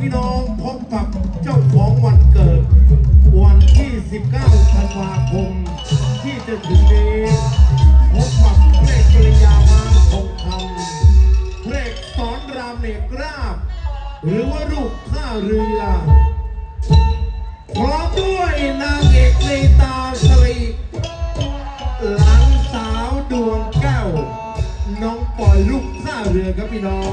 พี่น้องพบกับเจ้าของวันเกิด วันที่ 19 ธันวาคม ที่จะถึงนี้ พบกับเพลงปริญญามาคงคำเพลงสอนรามเนกราบ หรือว่าลูกท่าเรือ พร้อมด้วยนางเอกในตาสลีหลานสาวดวงแก้ว น้องปล่อยลูกท่าเรือครับพี่น้อง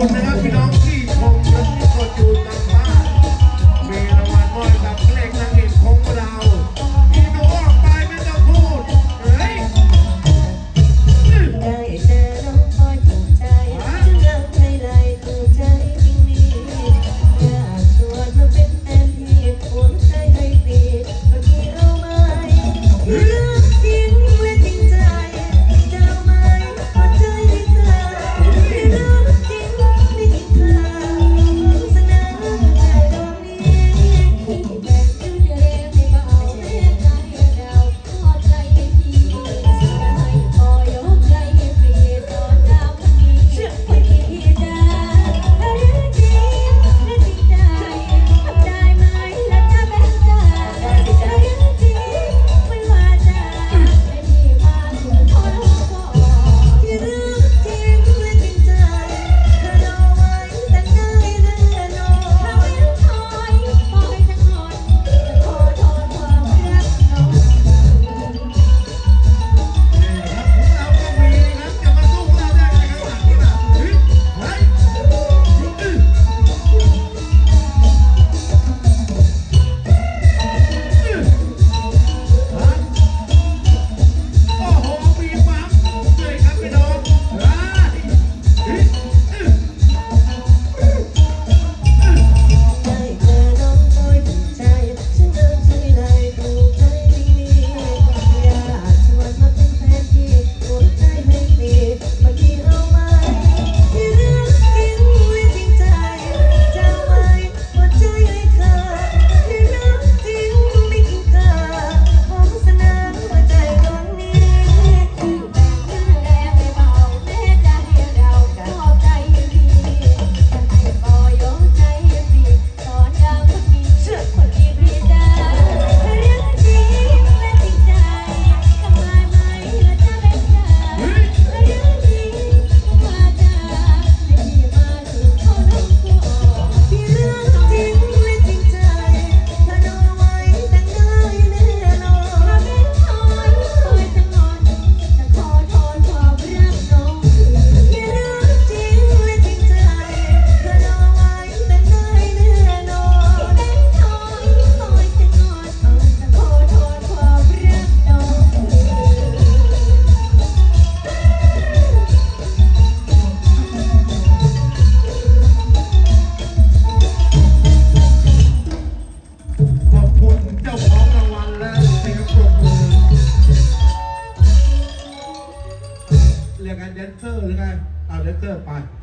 คุณนะครับบคุณนะครับพี่น้องที่ชม 怎么？